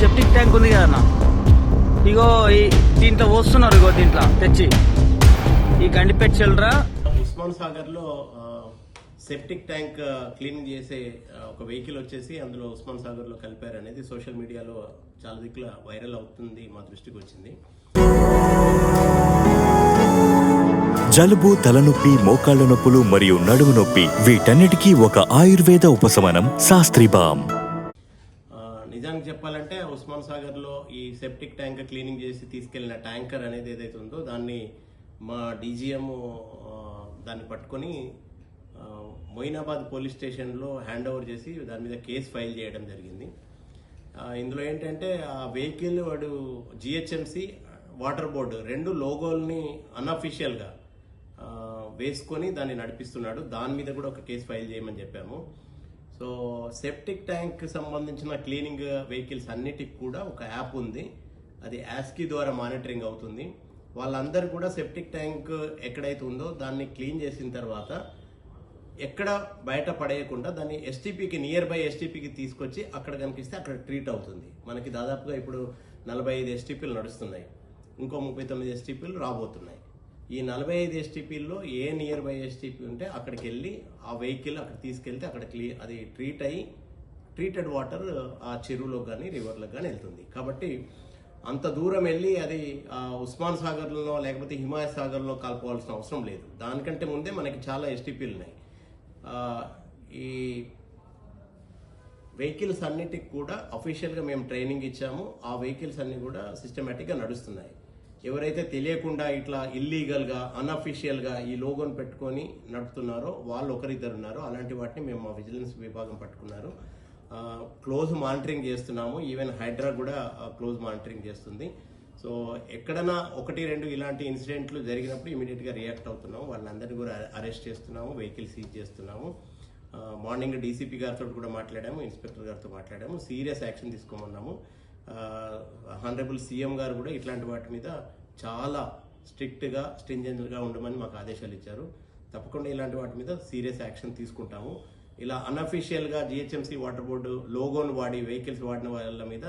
Septic tank ఉంది కదా అన్న. ఇగో ఈ దీంట్లో వస్తున్నారు ఇగో దీంట్లో తెచ్చి. ఈ గండిపేట చిల్లరా. ఉస్మాన్ సాగర్లో సెప్టిక్ ట్యాంక్ క్లీనింగ్ చేసే ఒక వెహికల్ వచ్చేసి అందులో ఉస్మాన్ సాగర్లో కలిపారు అనేది సోషల్ మీడియాలో చాలా దిక్కుల వైరల్ అవుతుంది మా దృష్టికి వచ్చింది. జలుబు తలనొప్పి మోకాళ్ళ నొప్పులు మరియు నడుము నొప్పి వీటన్నిటికీ ఒక ఆయుర్వేద ఉపశమనం శాస్త్రీబామ్ నిజానికి చెప్పాలంటే ఉస్మాన్ సాగర్లో ఈ సెప్టిక్ ట్యాంకర్ క్లీనింగ్ చేసి తీసుకెళ్ళిన ట్యాంకర్ అనేది ఏదైతే ఉందో దాన్ని మా డీజీఎం దాన్ని పట్టుకొని మొయినాబాద్ పోలీస్ స్టేషన్లో హ్యాండ్ ఓవర్ చేసి దాని మీద కేసు ఫైల్ చేయడం జరిగింది. ఇందులో ఏంటంటే ఆ వెహికల్ వాడు జిహెచ్ఎంసి వాటర్ బోర్డు రెండు లోగోల్ని అన్అఫీషియల్గా వేసుకొని దాన్ని నడిపిస్తున్నాడు. దాని మీద కూడా ఒక కేసు ఫైల్ చేయమని చెప్పాము. సో సెప్టిక్ ట్యాంక్ సంబంధించిన క్లీనింగ్ వెహికల్స్ అన్నిటికి కూడా ఒక యాప్ ఉంది. అది యాస్కీ ద్వారా మానిటరింగ్ అవుతుంది. వాళ్ళందరూ కూడా సెప్టిక్ ట్యాంక్ ఎక్కడైతే ఉందో దాన్ని క్లీన్ చేసిన తర్వాత ఎక్కడ బయట పడేయకుండా దాన్ని ఎస్టీపీకి నియర్ బై ఎస్టీపీకి తీసుకొచ్చి అక్కడ కనిపిస్తే అక్కడ ట్రీట్ అవుతుంది. మనకి దాదాపుగా ఇప్పుడు నలభై ఐదు ఎస్టీపీలు నడుస్తున్నాయి. ఇంకో ముప్పై తొమ్మిది ఎస్టీపీలు రాబోతున్నాయి. ఈ నలభై ఐదు ఎస్టీపీల్లో ఏ నియర్ బై ఎస్టీపీ ఉంటే అక్కడికి వెళ్ళి ఆ వెహికల్ అక్కడ తీసుకెళ్తే అక్కడ క్లీ అది ట్రీట్ అయ్యి ట్రీటెడ్ వాటర్ ఆ చెరువులో కానీ రివర్లోకి కానీ వెళ్తుంది. కాబట్టి అంత దూరం వెళ్ళి అది ఆ, ఉస్మాన్ సాగర్లో లేకపోతే హిమాయ సాగర్లో కలపవలసిన అవసరం లేదు. దానికంటే ముందే మనకి చాలా ఎస్టీపీలు ఉన్నాయి. ఈ వెహికల్స్ అన్నిటికి కూడా అఫీషియల్గా మేము ట్రైనింగ్ ఇచ్చాము. ఆ వెహికల్స్ అన్నీ కూడా సిస్టమేటిక్గా నడుస్తున్నాయి. ఎవరైతే తెలియకుండా ఇట్లా ఇల్లీగల్గా అన్అఫీషియల్గా ఈ లోగోని పెట్టుకొని నడుపుతున్నారో వాళ్ళు ఒకరిద్దరు ఉన్నారు. అలాంటి వాటిని మేము మా విజిలెన్స్ విభాగం పట్టుకున్నారు. క్లోజ్ మానిటరింగ్ చేస్తున్నాము. ఈవెన్ హైడ్రా కూడా క్లోజ్ మానిటరింగ్ చేస్తుంది. సో ఎక్కడైనా ఒకటి రెండు ఇలాంటి ఇన్సిడెంట్లు జరిగినప్పుడు ఇమీడియట్గా రియాక్ట్ అవుతున్నాము. వాళ్ళందరినీ కూడా అరెస్ట్ చేస్తున్నాము. వెహికల్ సీజ్ చేస్తున్నాము. మార్నింగ్ డీసీపీ గారితో కూడా మాట్లాడాము. ఇన్స్పెక్టర్ గారితో మాట్లాడాము. సీరియస్ యాక్షన్ తీసుకోమన్నాము. హానరబుల్ సీఎం గారు కూడా ఇట్లాంటి వాటి మీద చాలా స్ట్రిక్ట్గా స్టింజెంట్గా ఉండమని మాకు ఆదేశాలు ఇచ్చారు. తప్పకుండా ఇలాంటి వాటి మీద సీరియస్ యాక్షన్ తీసుకుంటాము. ఇలా అన్అఫీషియల్గా జిహెచ్ఎంసీ వాటర్ బోర్డు లోగోను వాడి వెహికల్స్ వాడిన వాళ్ళ మీద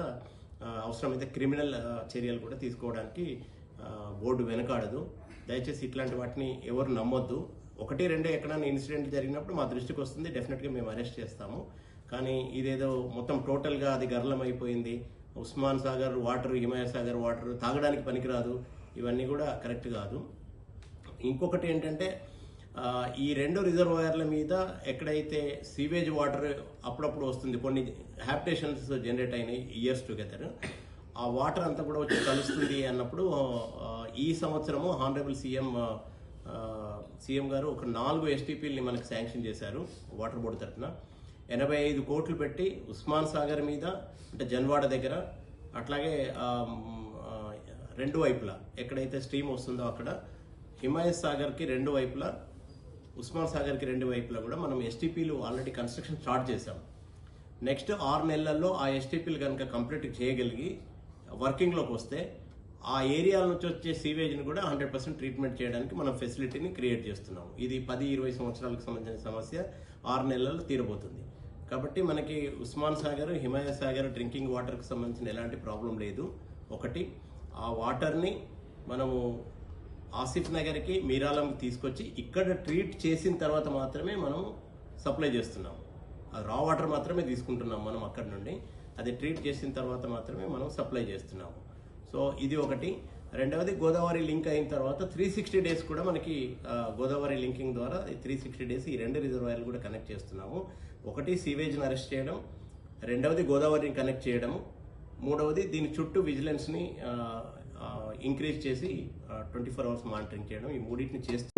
అవసరమైతే క్రిమినల్ చర్యలు కూడా తీసుకోవడానికి బోర్డు వెనకాడదు. దయచేసి ఇట్లాంటి వాటిని ఎవరు నమ్మొద్దు. ఒకటి రెండో ఎక్కడైనా ఇన్సిడెంట్ జరిగినప్పుడు మా దృష్టికి వస్తుంది. డెఫినెట్గా మేము అరెస్ట్ చేస్తాము. కానీ ఇదేదో మొత్తం టోటల్గా అది గర్లం అయిపోయింది ఉస్మాన్ సాగర్ వాటర్ హిమాయ సాగర్ వాటర్ తాగడానికి పనికిరాదు. ఇవన్నీ కూడా కరెక్ట్ కాదు. ఇంకొకటి ఏంటంటే ఈ రెండు రిజర్వాయర్ల మీద ఎక్కడైతే సీవేజ్ వాటర్ అప్పుడప్పుడు వస్తుంది కొన్ని హ్యాబిటేషన్స్ జనరేట్ అయినాయి ఇయర్స్ టుగెదర్ ఆ వాటర్ అంతా కూడా వచ్చి కలుస్తుంది అన్నప్పుడు ఈ సంవత్సరము హానరబుల్ సీఎం సీఎం గారు ఒక నాలుగు ఎస్టీపీల్ని మనకు శాంక్షన్ చేశారు వాటర్ బోర్డు తరఫున ఎనభై ఐదు కోట్లు పెట్టి ఉస్మాన్ సాగర్ మీద అంటే జన్వాడ దగ్గర అట్లాగే రెండు వైపులా ఎక్కడైతే స్ట్రీమ్ వస్తుందో అక్కడ హిమాయత్ సాగర్కి రెండు వైపులా ఉస్మాన్ సాగర్కి రెండు వైపులా కూడా మనం ఎస్టీపీలు ఆల్రెడీ కన్స్ట్రక్షన్ స్టార్ట్ చేసాం నెక్స్ట్ ఆరు నెలల్లో ఆ ఎస్టీపీలు కనుక కంప్లీట్ చేయగలిగి వర్కింగ్లోకి వస్తే ఆ ఏరియాల నుంచి వచ్చే సీవేజ్ని కూడా హండ్రెడ్ పర్సెంట్ ట్రీట్మెంట్ చేయడానికి మనం ఫెసిలిటీని క్రియేట్ చేస్తున్నాం. ఇది పది ఇరవై సంవత్సరాలకు సంబంధించిన సమస్య. ఆరు నెలల్లో తీరబోతుంది. కాబట్టి మనకి ఉస్మాన్ సాగర్ హిమాయ సాగర్ డ్రింకింగ్ వాటర్కి సంబంధించిన ఎలాంటి ప్రాబ్లం లేదు. ఒకటి ఆ వాటర్ని మనము ఆసిఫ్ నగర్కి మీరాలంకి తీసుకొచ్చి ఇక్కడ ట్రీట్ చేసిన తర్వాత మాత్రమే మనం సప్లై చేస్తున్నాం. ఆ రా వాటర్ మాత్రమే తీసుకుంటున్నాం మనం అక్కడ నుండి. అది ట్రీట్ చేసిన తర్వాత మాత్రమే మనం సప్లై చేస్తున్నాము. సో ఇది ఒకటి. రెండవది గోదావరి లింక్ అయిన తర్వాత త్రీ సిక్స్టీ డేస్ కూడా మనకి గోదావరి లింకింగ్ ద్వారా త్రీ సిక్స్టీ డేస్ ఈ రెండు రిజర్వాయర్లు కూడా కనెక్ట్ చేస్తున్నాము. ఒకటి సీవేజ్ని అరెస్ట్ చేయడం రెండవది గోదావరిని కనెక్ట్ చేయడం మూడవది దీని చుట్టూ విజిలెన్స్ని ఇంక్రీజ్ చేసి ట్వంటీ ఫోర్ అవర్స్ మానిటరింగ్ చేయడం ఈ మూడింటిని చేస్తూ